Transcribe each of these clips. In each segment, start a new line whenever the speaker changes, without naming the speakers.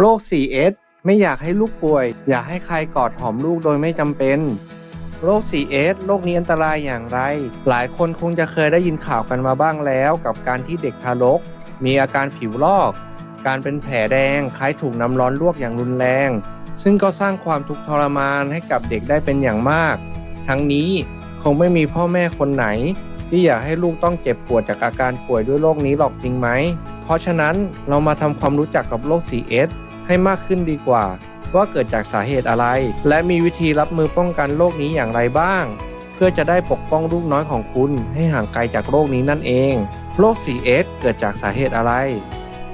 โรค 4S ไม่อยากให้ลูกป่วย อยากให้ใครกอดหอมลูกโดยไม่จำเป็น โรค 4S โรคนี้อันตรายอย่างไร หลายคนคงจะเคยได้ยินข่าวกันมาบ้างแล้ว กับการที่เด็กทารก มีอาการผิวลอก การเป็นแผลแดง คล้ายถูกน้ำร้อนลวกอย่างรุนแรง ซึ่งก็สร้างความทุกข์ทรมานให้กับเด็กได้เป็นอย่างมาก ทั้งนี้คงไม่มีพ่อแม่คนไหน ที่อยากให้ลูกต้องเจ็บปวดจากอาการป่วยด้วยโรคนี้หรอกจริงไหม เพราะฉะนั้นเรามาทำความรู้จักกับโรค 4S ให้มากขึ้นดีกว่า ว่าเกิดจากสาเหตุอะไร และมีวิธีรับมือป้องกันโรคนี้อย่างไรบ้าง เพื่อจะได้ปกป้องลูกน้อยของคุณให้ห่างไกลจากโรคนี้นั่นเองโรค 4S เกิดจากสาเหตุอะไร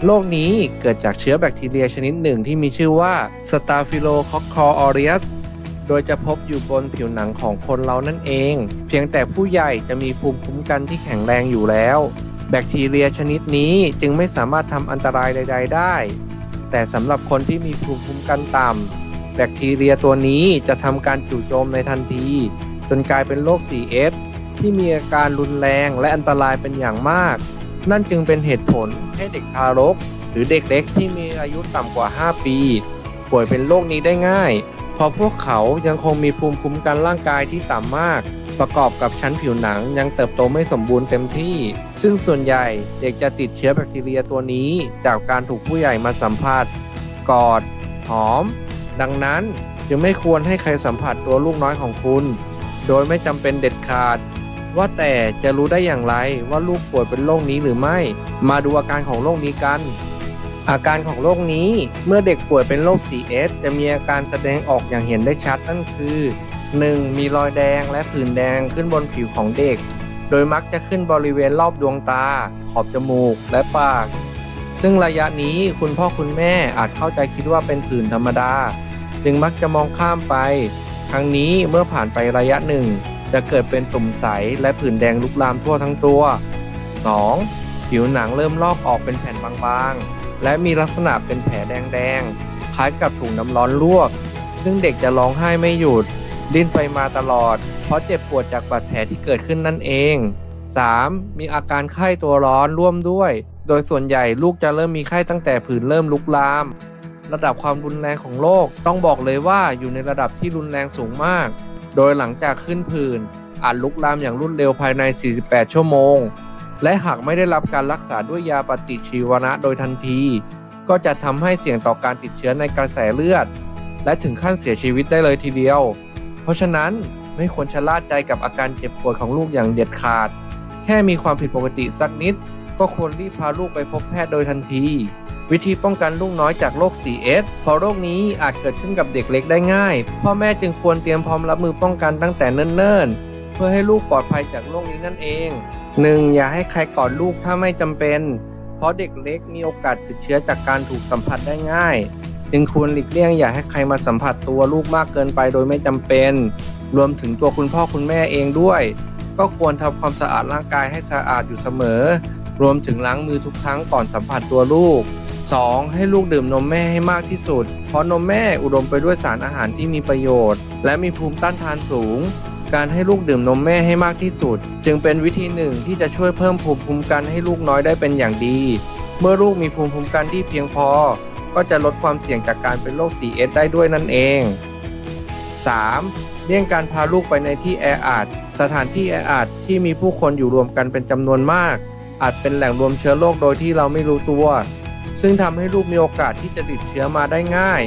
โรคนี้เกิดจากเชื้อแบคทีเรียชนิดหนึ่งที่มีชื่อว่า Staphylococcus aureus โดยจะพบอยู่บนผิวหนังของคนเรานั่นเอง เพียงแต่ผู้ใหญ่จะมีภูมิคุ้มกันที่แข็งแรงอยู่แล้ว แบคทีเรียชนิดนี้จึงไม่สามารถทำอันตรายใด ๆ ได้ แต่สำหรับคนที่มีภูมิคุ้มกันต่ำแบคทีเรียตัวนี้จะทำการจู่โจมในทันที จนกลายเป็นโรค 4S ที่มีอาการรุนแรงและอันตรายเป็นอย่างมาก นั่นจึงเป็นเหตุผลให้เด็กทารก หรือเด็กเล็กที่มีอายุต่ำกว่า 5 ปี ป่วยเป็นโรคนี้ได้ง่าย เพราะพวกเขายังคงมีภูมิคุ้มกันร่างกายที่ต่ำมาก ประกอบกับชั้นผิวหนังยังเติบโตไม่สมบูรณ์เต็มที่ ซึ่งส่วนใหญ่เด็กจะติดเชื้อแบคทีเรียตัวนี้ จากการถูกผู้ใหญ่มาสัมผัส กอด หอม ดังนั้นจึงไม่ควรให้ใครสัมผัสตัวลูกน้อยของคุณ โดยไม่จำเป็นเด็ดขาด ว่าแต่จะรู้ได้อย่างไรว่าลูกป่วยเป็นโรคนี้หรือไม่ มาดูอาการของโรคนี้กัน อาการของโรคนี้เมื่อเด็กป่วยเป็นโรค 4S จะมีอาการแสดงออกอย่างเห็นได้ชัดนั่นคือ 1. มีรอยแดงและผื่นแดงขึ้นบนผิวของเด็ก โดยมักจะขึ้นบริเวณรอบดวงตา ขอบจมูก และปาก ซึ่งระยะนี้คุณพ่อคุณแม่อาจเข้าใจคิดว่าเป็นผื่นธรรมดา จึงมักจะมองข้ามไปครั้งนี้เมื่อผ่านไประยะหนึ่ง จะเกิดเป็นตุ่มใสและผื่นแดงลุกลามทั่วทั้งตัว 2. ผิวหนังเริ่มลอกออกเป็นแผ่นบางๆ และมีลักษณะเป็นแผลแดงๆ คล้ายกับถูกน้ำร้อนลวก ซึ่งเด็กจะร้องไห้ไม่หยุด ดิ้นไปมาตลอด เพราะเจ็บปวดจากบาดแผลที่เกิดขึ้นนั่นเอง 3. มีอาการไข้ตัวร้อนร่วมด้วย โดยส่วนใหญ่ลูกจะเริ่มมีไข้ตั้งแต่ผื่นเริ่มลุกลาม ระดับความรุนแรงของโรคต้องบอกเลยว่าอยู่ในระดับที่รุนแรงสูงมาก โดยหลังจากขึ้นผื่นอาจลุกลามอย่างรวดเร็วภายใน 48 ชั่วโมง และหากไม่ได้รับการรักษาด้วยยาปฏิชีวนะโดยทันที ก็จะทำให้เสี่ยงต่อการติดเชื้อในกระแสเลือด และถึงขั้นเสียชีวิตได้เลยทีเดียว เพราะฉะนั้นไม่ควรชะล่าใจกับอาการเจ็บปวดของลูกอย่างเด็ดขาด แค่มีความผิดปกติสักนิด ก็ควรรีบพาลูกไปพบแพทย์โดยทันที วิธีป้องกันลูกน้อยจากโรค 4S เพราะโรคนี้อาจเกิดขึ้นกับเด็กเล็กได้ง่าย พ่อแม่จึงควรเตรียมพร้อมรับมือป้องกันตั้งแต่เนิ่นๆ เพื่อให้ลูกปลอดภัยจากโรคนี้นั่นเอง 1. อย่าให้ใครกอดลูกถ้าไม่จำเป็น เพราะเด็กเล็กมีโอกาสติดเชื้อจากการถูกสัมผัสได้ง่าย จึงควรหลีกเลี่ยงอย่าให้ใครมาสัมผัสตัวลูกมากเกินไปโดยไม่จำเป็น รวมถึงตัวคุณพ่อคุณแม่เองด้วย ก็ควรทำความสะอาดร่างกายให้สะอาดอยู่เสมอ รวมถึงล้างมือทุกครั้งก่อนสัมผัสตัวลูก 2. ให้ลูกดื่มนมแม่ให้มากที่สุด เพราะนมแม่อุดมไปด้วยสารอาหารที่มีประโยชน์ และมีภูมิต้านทานสูง การให้ลูกดื่มนมแม่ให้มากที่สุด จึงเป็นวิธีหนึ่งที่จะช่วยเพิ่มภูมิคุ้มกันให้ลูกน้อยได้เป็นอย่างดี เมื่อลูกมีภูมิคุ้มกันที่เพียงพอ ก็จะลดความเสี่ยงจากการเป็นโรค 4S ได้ด้วยนั่นเอง 3. เลี่ยงการพาลูกไปในที่แออัดสถานที่แออัดที่มีผู้คนอยู่รวมกันเป็นจำนวนมาก อาจเป็นแหล่งรวมเชื้อโรคโดยที่เราไม่รู้ตัว ซึ่งทำให้ลูกมีโอกาสที่จะติดเชื้อมาได้ง่าย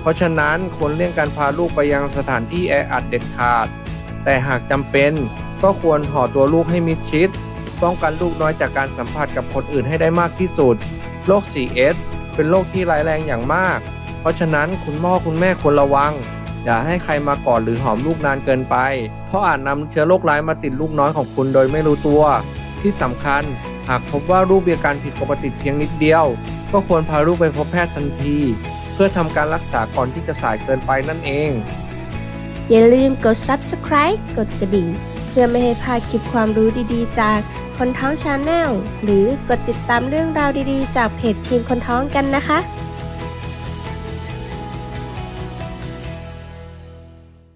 เพราะฉะนั้นควรเลี่ยงการพาลูกไปยังสถานที่แออัดเด็ดขาด แต่หากจำเป็นก็ควรห่อตัวลูกให้มิดชิด ป้องกันลูกน้อยจากการสัมผัสกับคนอื่นให้ได้มากที่สุด โรค 4S เป็นโรคที่ร้ายแรงอย่างมาก เพราะฉะนั้นคุณพ่อคุณแม่ควรระวัง อย่าให้ใครมากอดหรือหอมลูกนานเกินไป เพราะอาจนำเชื้อโรคร้ายมาติดลูกน้อยของคุณโดยไม่รู้ตัว ที่สำคัญ หากพบว่าลูกมีอาการผิดปกติเพียงนิดเดียว ก็ควรพาลูกไปพบแพทย์ทันที เพื่อทำการรักษาก่อนที่จะสายเกินไปนั่นเอง
อย่าลืมกด subscribe กดกระดิ่ง เพื่อไม่ให้พลาดคลิปความรู้ดีๆ จาก คนท้องชาแนลหรือกดติดตามเรื่องราวดีๆ จากเพจทีมคนท้องกันนะคะ